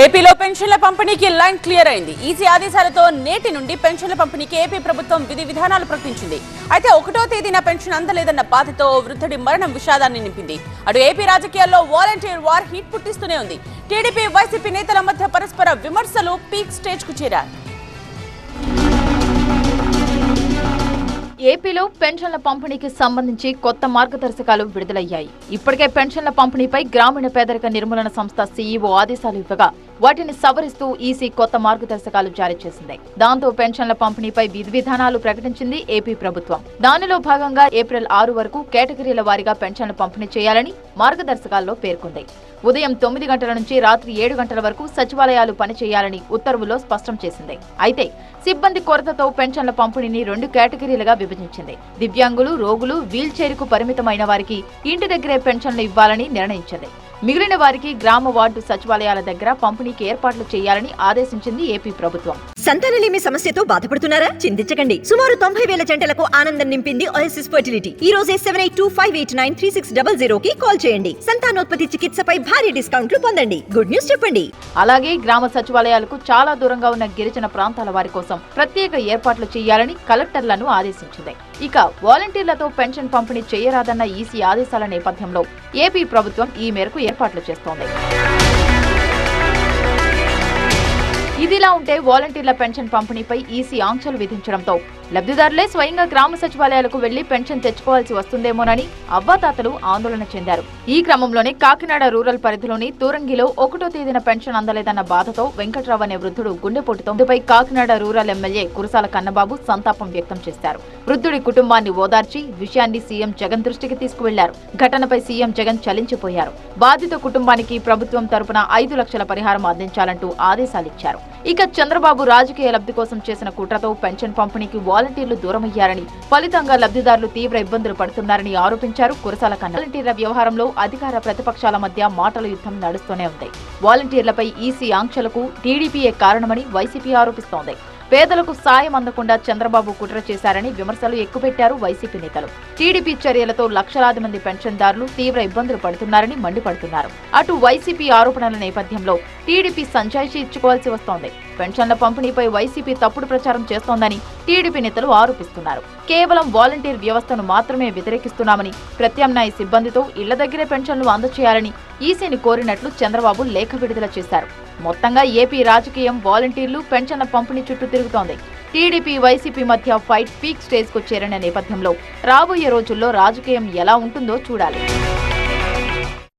ఏపీలో పెన్షన్ల పంపిణీకి లైన్ క్లియర్ అయింది. ఈసీ ఆదేశాలతో నేటి నుండి పెన్షన్ల పంపిణీకి ఏపీ ప్రభుత్వం విధి విధానాలు ప్రకటించింది. అయితే ఒకటో తేదీన పెన్షన్ అందలేదన్న బాధతో వృద్ధుడి మరణం విషాదాన్ని నింపింది. అటు ఏపీ రాజకీయాల్లో వాలంటీర్ వార్ హీట్ పుట్టిస్తూనే ఉంది. టీడీపీ వైసీపీ నేతల మధ్య పరస్పర విమర్శలు పీక్ స్టేజ్కు చేరారు ఏపీలో పెన్షన్ల పంపిణీకి సంబంధించి కొత్త మార్గదర్శకాలు విడుదలయ్యాయి. ఇప్పటికే పెన్షన్ల పంపిణీపై గ్రామీణ పేదరిక నిర్మూలన సంస్థ సీఈఓ ఆదేశాలు ఇవ్వగా వాటిని సవరిస్తూ ఈసీ కొత్త మార్గదర్శకాలు జారీ చేసింది. దాంతో పెన్షన్ల పంపిణీపై విధి విధానాలు ప్రకటించింది ఏపీ ప్రభుత్వం. దానిలో భాగంగా ఏప్రిల్ ఆరు వరకు కేటగిరీల వారీగా పెన్షన్ల పంపిణీ చేయాలని మార్గదర్శకాల్లో పేర్కొంది. ఉదయం తొమ్మిది గంటల నుంచి రాత్రి ఏడు గంటల వరకు సచివాలయాలు పనిచేయాలని ఉత్తర్వులో స్పష్టం చేసింది. అయితే సిబ్బంది కొరతతో పెన్షన్ల పంపిణీని రెండు కేటగిరీలుగా విభజించింది. దివ్యాంగులు రోగులు వీల్ చైర్కు పరిమితమైన వారికి ఇంటి దగ్గరే పెన్షన్లు ఇవ్వాలని నిర్ణయించింది. మిగిలిన వారికి గ్రామ వార్డు సచివాలయాల దగ్గర పంపిణీకి ఏర్పాట్లు చేయాలని ఆదేశించింది ఏపీ ప్రభుత్వం. సంతానలేమి సమస్యతో బాధపడుతున్నారా? చింతించకండి. సుమారు తొంభై వేల జంటలకు ఆనందం నింపింది ఓఎస్ఎస్ ఫర్టిలిటీ ఈ రోజే seven eight two five eight nine three six double zero కి కాల్ చేయండి. సంతానోత్పత్తి చికిత్సపై భారీ డిస్కౌంట్లు పొందండి. గుడ్ న్యూస్ చెప్పండి. అలాగే గ్రామ సచివాలయాలకు చాలా దూరంగా ఉన్న గిరిజన ప్రాంతాల వారి కోసం ప్రత్యేక ఏర్పాట్లు చేయాలని కలెక్టర్లను ఆదేశించింది. ఇక వాలంటీర్లతో పెన్షన్ పంపిణీ చేయరాదన్న ఈసీ ఆదేశాల నేపథ్యంలో ఏపీ ప్రభుత్వం ఈ మేరకు ఏర్పాట్లు చేస్తోంది. ఇదిలా ఉంటే వాలంటీర్ల పెన్షన్ పంపిణీపై ఈసీ ఆంక్షలు విధించడంతో లబ్ధిదారులే స్వయంగా గ్రామ సచివాలయాలకు వెళ్ళి పెన్షన్ తెచ్చుకోవాల్సి వస్తుందేమోనని అవ్వాతాతలు ఆందోళన చెందారు. ఈ క్రమంలోనే కాకినాడ రూరల్ పరిధిలోని తూరంగిలో ఒకటో తేదీన పెన్షన్ అందలేదన్న బాధతో వెంకట్రావు అనే వృద్ధుడు గుండెపోటుతో ఇందుపై కాకినాడ రూరల్ ఎమ్మెల్యే కురసాల కన్నబాబు సంతాపం వ్యక్తం చేశారు. వృద్ధుడి కుటుంబాన్ని ఓదార్చి విషయాన్ని సీఎం జగన్ దృష్టికి తీసుకువెళ్ళారు. ఘటనపై సీఎం జగన్ చలించిపోయారు. బాధిత కుటుంబానికి ప్రభుత్వం తరపున ఐదు లక్షల పరిహారం అందించాలంటూ ఆదేశాలిచ్చారు. ఇక చంద్రబాబు రాజకీయ లబ్ధి కోసం చేసిన కుట్రతో పెన్షన్ పంపిణీకి వాలంటీర్లు దూరమయ్యారని ఫలితంగా లబ్ధిదారులు తీవ్ర ఇబ్బందులు పడుతున్నారని ఆరోపించారు కురసాల కన్న. వాలంటీర్ల వ్యవహారంలో అధికార ప్రతిపక్షాల మధ్య మాటల యుద్ధం నడుస్తూనే ఉంది. వాలంటీర్లపై ఈసీ ఆంక్షలకు టీడీపీయే కారణమని వైసీపీ ఆరోపిస్తోంది. పేదలకు సాయం అందకుండా చంద్రబాబు కుట్ర చేశారని విమర్శలు ఎక్కుపెట్టారు వైసీపీ నేతలు. టీడీపీ చర్యలతో లక్షలాది మంది పెన్షన్దారులు తీవ్ర ఇబ్బందులు పడుతున్నారని మండిపడుతున్నారు. అటు వైసీపీ ఆరోపణల నేపథ్యంలో టీడీపీ సంజాయిషీ ఇచ్చుకోవాల్సి వస్తోంది. పెన్షన్ల పంపిణీపై వైసీపీ తప్పుడు ప్రచారం చేస్తోందని టీడీపీ నేతలు ఆరోపిస్తున్నారు. కేవలం వాలంటీర్ వ్యవస్థను మాత్రమే వ్యతిరేకిస్తున్నామని ప్రత్యామ్నాయ సిబ్బందితో ఇళ్ళ దగ్గరే పెన్షన్లు అందచేయాలని ఈసీని కోరినట్లు చంద్రబాబు లేఖ విడుదల చేశారు. మొత్తంగా ఏపీ రాజకీయం వాలంటీర్లు పెన్షన్ల పంపిణీ చుట్టూ తిరుగుతోంది. టీడీపీ వైసీపీ మధ్య ఫైట్ పీక్ స్టేజ్కు చేరిన నేపథ్యంలో రాబోయే రోజుల్లో రాజకీయం ఎలా ఉంటుందో చూడాలి.